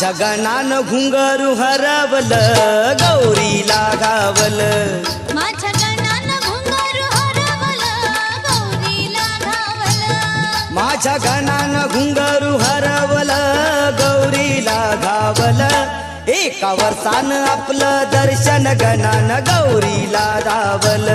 गणान घुंगरू हरवल गौरीला गावल माझ्या गणानं घुंगारू हरवलं गौरीला घावलं माझ्या गणान घुंगरू हरवल गौरीला गावल एका वर्षान आपलं दर्शन गणान गौरीला दावल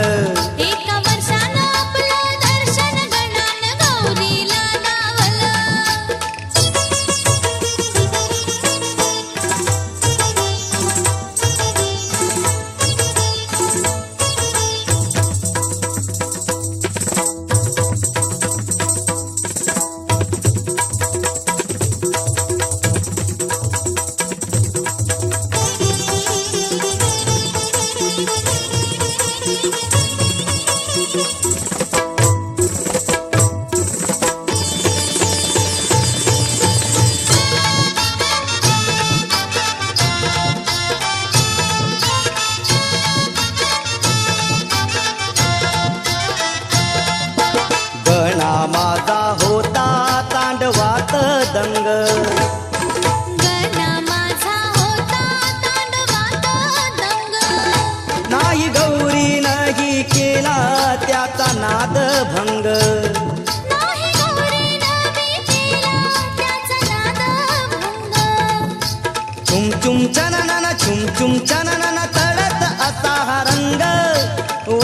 चुम चननन तळत असा हा रंग.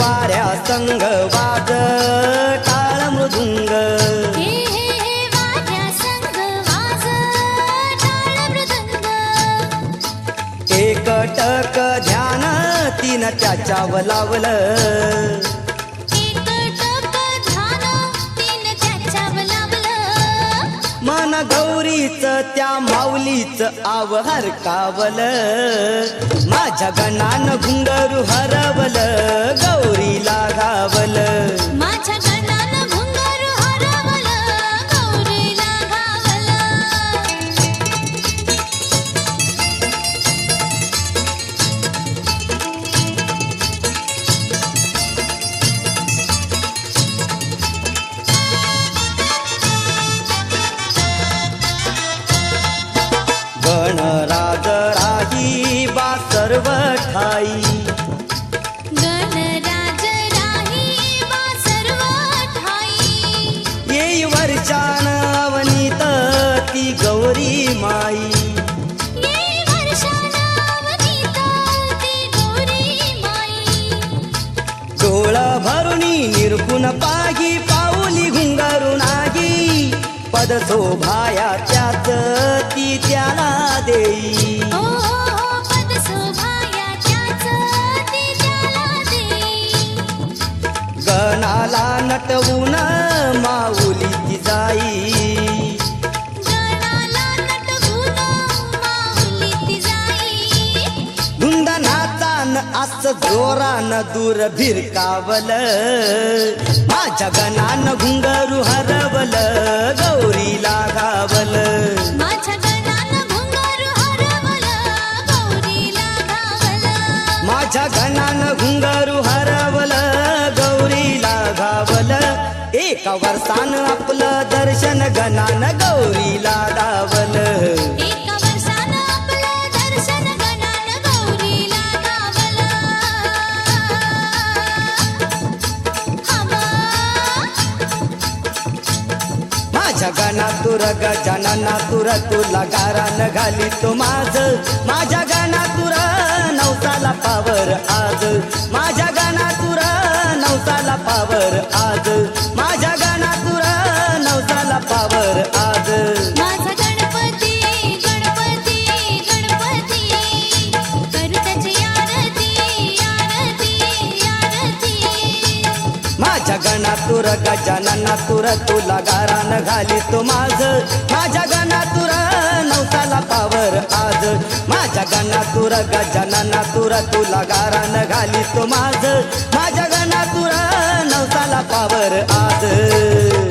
वाऱ्या संग वाज टाळ मृदुंग. एकटक ध्यान तीन त्याच्यावर लावलं. गौरीच त्या माऊलीच आव हरकावल माझ्या गणान घुंगरू हरवल गौरीला गावल. माझ्या माई। डोळा भरुणी निर्गुण पागी पाऊली घुंगारून आगी। पद शोभाया त्याच ती त्याला देई। ती त्याला देई गणाला नटवून माऊली ती जाई। जोरान दूर भिरकावल. माझ्या गणान घुंगरू हरवल गौरीला गावल माझ्या गणानं घुंगारू हरवलं गौरीला गावल एका वर्षान आपलं दर्शन गणान गौरीला दावल माझ्या गणातुर गजानना तुर तुला गारान घाली तो माझ. माझ्या गणातुर नवसाला पावर आज. माझ्या गणातुर नवसाला पावर आज. माझ्या गणातुर नवसाला पावर आज. माझ्या गणातुर गजानना तुला गारान घाली तो माझ. माझ्या गणातुर नवसाला पावर आज. माझ्या गणातुर गजाननातुर तुला गारान घाली तो माझ. माझ्या गणातुर नवसाला पावर आज.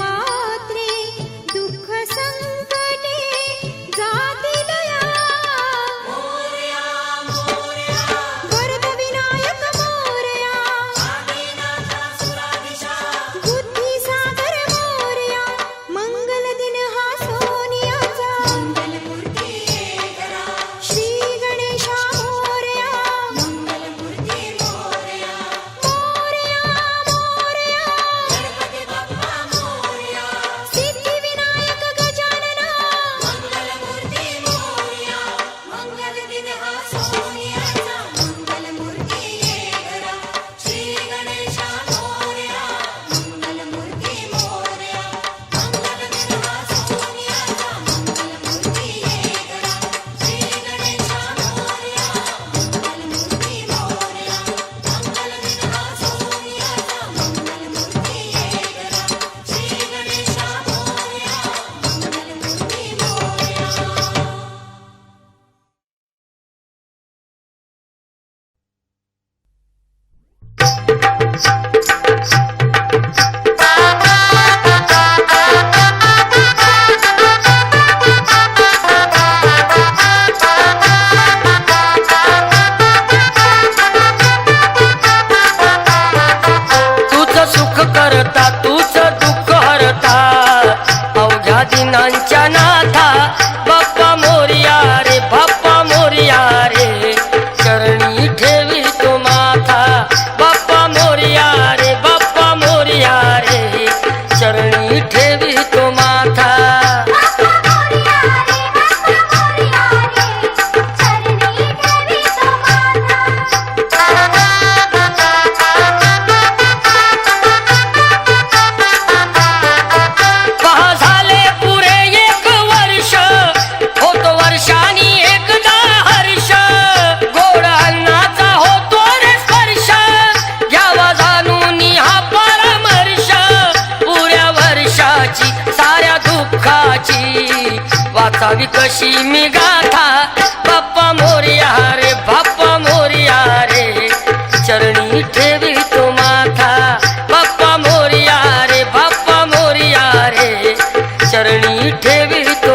मात्रे असावी कशी मी गाथा बाप्पा मोरिया रे बाप्पा मोरिया रे चरणी ठेवी तो माथा बाप्पा मोरिया रे बाप्पा मोरिया रे चरणी ठेवी तो